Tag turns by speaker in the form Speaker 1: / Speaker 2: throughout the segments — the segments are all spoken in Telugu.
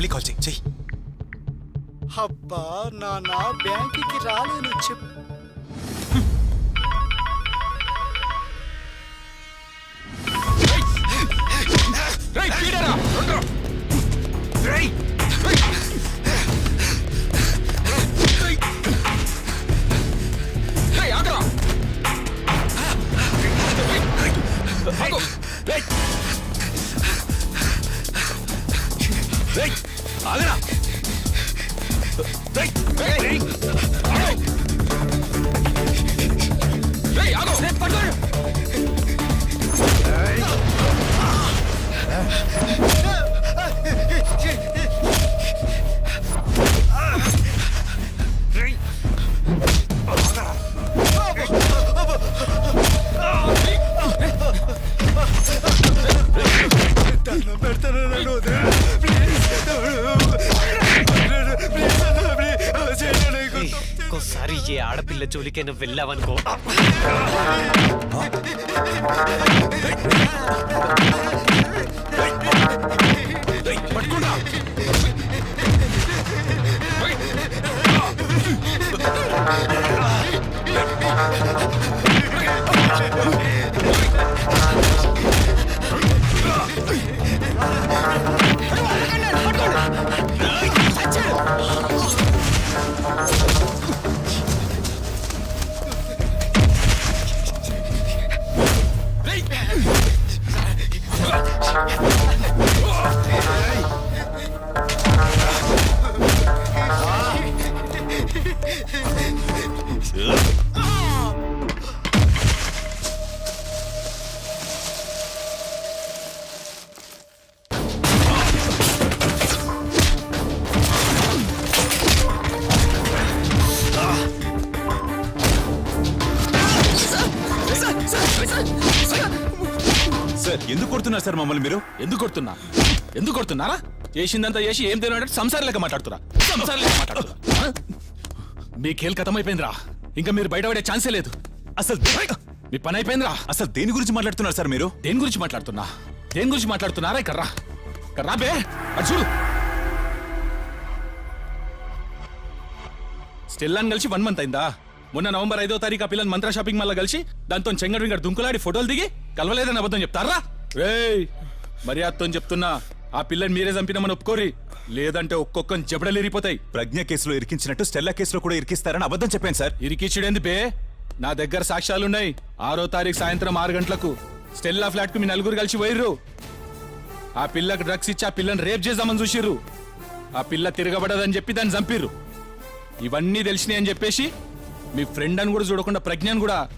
Speaker 1: మళ్ళీ కాల్ చెయ్యి చెయ్యి
Speaker 2: అబ్బా నాన్న బ్యాంకుకి రాలేను చెప్పు
Speaker 3: రేయ్, పీడరా. రేయ్,
Speaker 4: ఇంకోసారి ఏ ఆడపిల్ల జోలికే నువ్వు వెళ్ళావనుకో.
Speaker 3: పట్టుకోండి
Speaker 1: కొడుతున్నారు సార్ మమ్మల్ని మీరు?
Speaker 3: ఎందుకు కొడుతున్నా? ఎందుకు కొడుతున్నారా? చేసిందంతా చేసి ఏం తినట్టు సంసారం లెక్క మాట్లాడుతురా. సంసారం లెక్క మాట్లాడుతురా. ఆ? మీ ఖేల్ కథం అయిపోయిందిరా ఇంకా మీరు బయటపడే ఛాన్సే లేదు.
Speaker 1: అసలు
Speaker 3: మీ పని అయిపోయిందిరా.
Speaker 1: అసలు దేని గురించి మాట్లాడుతున్నారు సార్ మీరు?
Speaker 3: దేని గురించి మాట్లాడుతున్నా? దేని గురించి మాట్లాడుతున్నారా? ఇక్కడ రా. ఇక్కడ రా బే. అటు చూడు. స్టెల్లాన్ కలిసి వన్ మంత్ అయిందా? మొన్న నవంబర్ ఐదో తారీఖు ఆ పిల్లని మంత్ర షాపింగ్ మాల్ కలిసి దాంతో చెంగడు వింగడు దుంకులాడి ఫోటోలు దిగి కలవలేదని అబద్ధం చెప్తారా? రేయ్ మర్యాదతో చెప్తున్నా ఆ పిల్లని మీరే చంపినామని ఒప్పుకోరి లేదంటే ఒక్కొక్కని జబడలేరిపోతాయి.
Speaker 1: ప్రజ్ఞ కేసులో ఇరికించినట్టు స్టెల్లా కేసులో కూడా ఇరికిస్తారని అబద్ధం చెప్పాను సార్.
Speaker 3: ఇరికిచ్చుడేంది బే? నా దగ్గర సాక్ష్యాలున్నాయి. ఆరో తారీఖు సాయంత్రం ఆరు గంటలకు స్టెల్లా ఫ్లాట్కు మీ నలుగురు కలిసి పోయిర్రు. ఆ పిల్లకు డ్రగ్స్ ఇచ్చి ఆ పిల్లని రేప్ చేద్దామని చూసిర్రు. ఆ పిల్ల తిరగబడదని చెప్పి దాన్ని చంపిర్రు. ఇవన్నీ తెలిసినాయి అని చెప్పేసి మీ ఫ్రెండ్ అని కూడా చూడకుండా ప్రజ్ఞని కూడా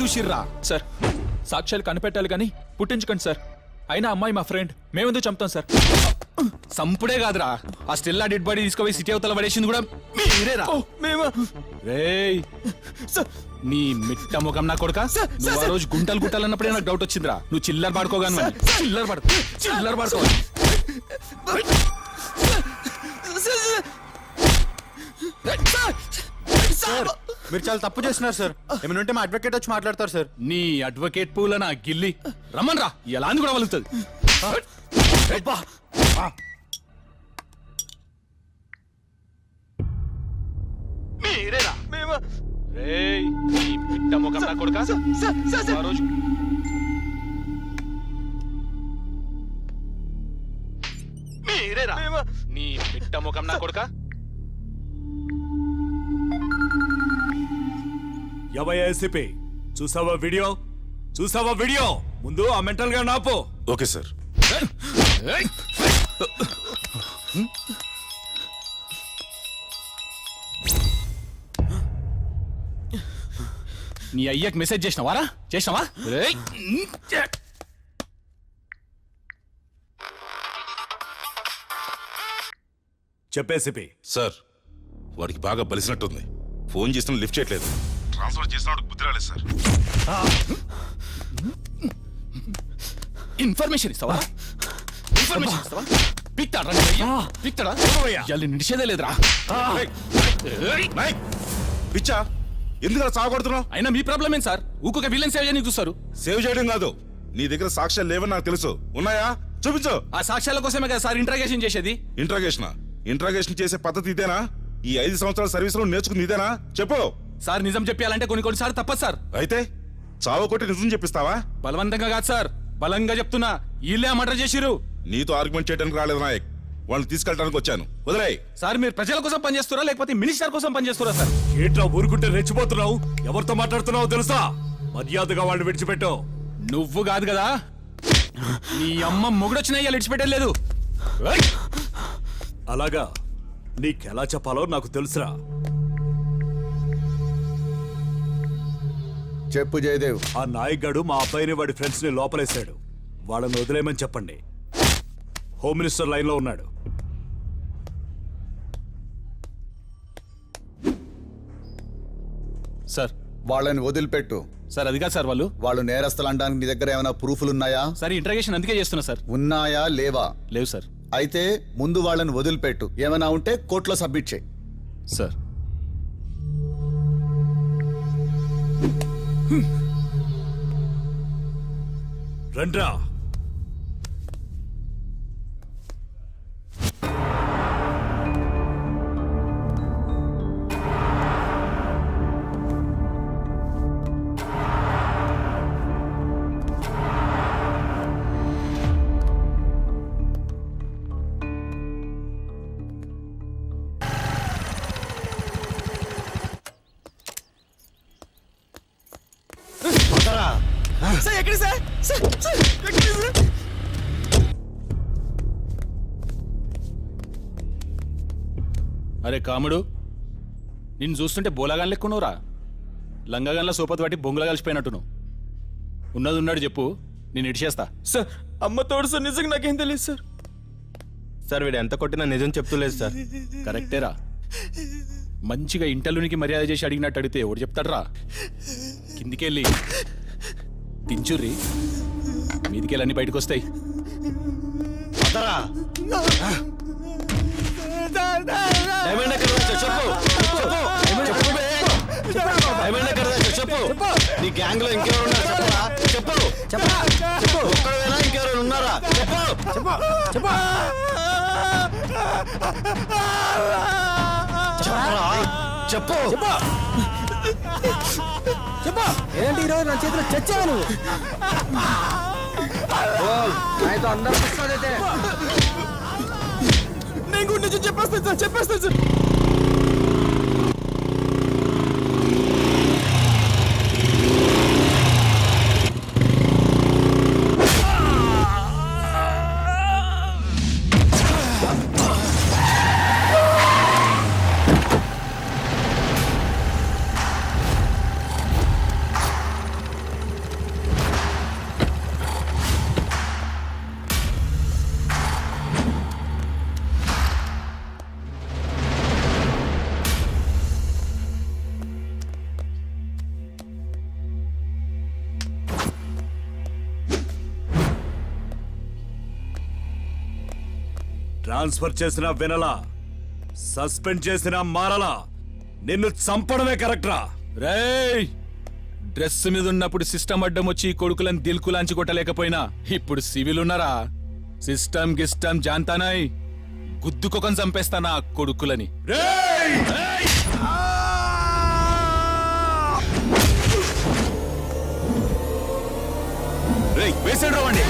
Speaker 3: చూసిర్రా.
Speaker 5: సార్ సాక్ష్యాలు కనిపెట్టాలి కానీ పుట్టించుకోండి సార్. అయినా అమ్మాయి మా ఫ్రెండ్. మేమెందుకు చంపుతాం సార్?
Speaker 3: సంపుడే కాదురా. ఆ స్టెల్లా డెడ్ బాడీ తీసుకుపోయి సిటీ అవతల పడేసింది కూడా మీరేరా?
Speaker 5: మేము?
Speaker 3: రేయ్ నీ మిట్ట ముఖం నా కొడుక? నువ్వు ఆ రోజు గుంటలు గుట్టలు అన్నప్పుడే నాకు డౌట్ వచ్చిందిరా. నువ్వు చిల్లర పడుకోగాను చిల్లర పడు చిల్లర పడుకో.
Speaker 2: మీరు చాలా తప్పు చేస్తున్నారు సార్ ఏమైనా ఉంటే మా అడ్వకేట్ వచ్చి మాట్లాడతారు సార్
Speaker 3: నీ అడ్వకేట్ పూల నా గిల్లి. రమ్మన్ రా ఎలా అని కూడా వలుగుతుంది మీరేరా
Speaker 5: మేము
Speaker 3: రేయ్ నీ మిట్ట ముఖం నా కొడుక? ఆ రోజు మీరేరా
Speaker 5: మేము
Speaker 3: నీ మిట్ట ముఖం నా కొడుక?
Speaker 6: ఎవయ్యా ఎస్సీపీ చూసావా వీడియో? చూసావా వీడియో? ముందు ఆ మెంటల్గా నాపు.
Speaker 7: Okay sir.
Speaker 3: నీ అయ్యకి మెసేజ్ చేసినావారా చేసినావా? రేయ్
Speaker 6: చెప్పేసిపి
Speaker 7: సార్ వాడికి బాగా బలిసినట్టుంది. ఫోన్ చేసిన లిఫ్ట్ చేయట్లేదు. ట్రాన్స్ఫర్ చేసిన బుద్ధి రాలేదు సార్
Speaker 3: ఇన్ఫర్మేషన్ ఇస్తావా? ఇన్ఫర్మేషన్ ఇస్తావా? పిక్తాడా? పిక్తాడా ఇవాళ నిడిచేదే లేదురా.
Speaker 7: పిచ్చా ఎందుకు అలా సాగొడుతున్నావు
Speaker 3: అయినా మీ ప్రాబ్లం ఏం సార్? ఊకొక విలన్ సేవ్ చేయడానికి చూస్తారు.
Speaker 7: సేవ్ చేయడం కాదు. నీ దగ్గర సాక్ష్యాలు లేవని నాకు తెలుసు. ఉన్నాయా? చూపించు.
Speaker 3: ఆ సాక్ష్యాల కోసమే కదా సార్ ఇంట్రాగేషన్ చేసేది.
Speaker 7: ఇంట్రాగేషన్ ఇంట్రాగేషన్ చేసే పద్ధతి ఇదేనా? ఈ ఐదు సంవత్సరాల సర్వీస్లో నేర్చుకుంది ఇదేనా? చెప్పు.
Speaker 3: సార్ నిజం చెప్పాలంటే కొన్ని కొన్నిసార్లు తప్పదు సార్.
Speaker 7: అయితే చావు కొట్టి నిజం చెప్పిస్తావా?
Speaker 3: బలవంతంగా కాదు సార్. బలంగా చెప్తున్నా. వీళ్ళే మర్డర్ చేసిరు
Speaker 7: నీతో ఆర్గ్యుమెంట్ చేయడానికి రాలేదు నాయక్. వాళ్ళని తీసుకెళ్ళడానికి వచ్చాను. వదిలేయ్.
Speaker 3: సార్ మీరు ప్రజల కోసం పనిచేస్తారా లేకపోతే మినిస్టర్ కోసం పనిచేస్తారా సార్?
Speaker 6: ఏంట్రా ఊరుకుంటే రెచ్చిపోతున్నావు? ఎవరితో మాట్లాడుతున్నావు తెలుసా? మర్యాదగా వాళ్ళు విడిచిపెట్టావు
Speaker 3: నువ్వు కాదు కదా. నీ అమ్మ మొగుడొచ్చిన ఇవాళ ఇడిచిపెట్టలేదు
Speaker 6: అలాగా. నీకెలా చెప్పాలో నాకు తెలుసురా.
Speaker 8: చెప్పు జయదేవ్.
Speaker 6: ఆ నాయకుడు మా అబ్బాయిని వాడి ఫ్రెండ్స్ని లోపలేశాడు. వాళ్ళని వదిలేయమని చెప్పండి. హోమ్ మినిస్టర్ లైన్లో ఉన్నాడు.
Speaker 3: సార్.
Speaker 8: వాళ్ళని వదిలిపెట్టు.
Speaker 3: సార్ అది కాదు సార్ వాళ్ళు.
Speaker 8: వాళ్ళు నేరస్తులు అనడానికి నీ దగ్గర ఏమైనా ప్రూఫ్లు ఉన్నాయా?
Speaker 3: సార్ ఇంట్రాగేషన్ అందుకే చేస్తున్నా సార్.
Speaker 8: ఉన్నాయా? లేవా?
Speaker 3: లేవు సార్.
Speaker 8: అయితే ముందు వాళ్ళని వదిలిపెట్టు. ఏమైనా ఉంటే కోర్టులో సబ్మిట్ చేయి.
Speaker 3: సార్.
Speaker 6: రండ్రా.
Speaker 3: అరే కాముడు నిన్ను చూస్తుంటే బోలాగాన్ లెక్కున్నావురా లంగాగాన్ల సోపతి పట్టి బొంగులా కలిసిపోయినట్టు నువ్వు ఉన్నది ఉన్నాడు చెప్పు నేను ఇడిచేస్తా
Speaker 5: సార్ అమ్మ తోడు సార్ నిజంగా నాకేం తెలియదు సార్.
Speaker 2: సార్ వీడు ఎంత కొట్టినా నిజం చెప్తులేదు సార్.
Speaker 3: కరెక్టేరా మంచిగా ఇంటల్లునికి మర్యాద చేసి అడిగినట్టు అడిగితే ఎవడు చెప్తాడ్రా? కిందికెళ్ళి. దించుర్రి మీదికెళ్ళి అన్ని బయటకు వస్తాయి?
Speaker 2: చెప్పు. నీ గ్యాంగ్లో ఇంకెవరు ఉన్నారు? చెప్పరా చెప్పు. చెప్పు. ఒక్కడైనా ఇంకెవరైనా ఉన్నారా? చెప్పు. చెప్పు. చెప్పు. చెప్పరా? చెప్పు.
Speaker 9: ఏంటి ఈరోజు నా చేతిలో చచ్చావు నువ్వు? నాయతో అందరూ
Speaker 5: నేను చెప్పేస్తాను సార్ చెప్పేస్తాను సార్.
Speaker 6: ట్రాన్స్ఫర్ చేసిన వినలా సస్పెండ్ చేసిన మారలా నిన్ను చంపడమే కరెక్టరా.
Speaker 3: రేయ్! డ్రెస్ మీద ఉన్నప్పుడు సిస్టమ్ అడ్డం వచ్చి కొడుకులను దిల్కులాంచి కొట్టలేకపోయినా ఇప్పుడు సివిల్ ఉన్నారా సిస్టమ్ గిస్టమ్ జాంతానాయ్. గుద్దుకొకని చంపేస్తా నా కొడుకులని.
Speaker 1: రేయ్! వేసేయండి రా వాణ్ణి.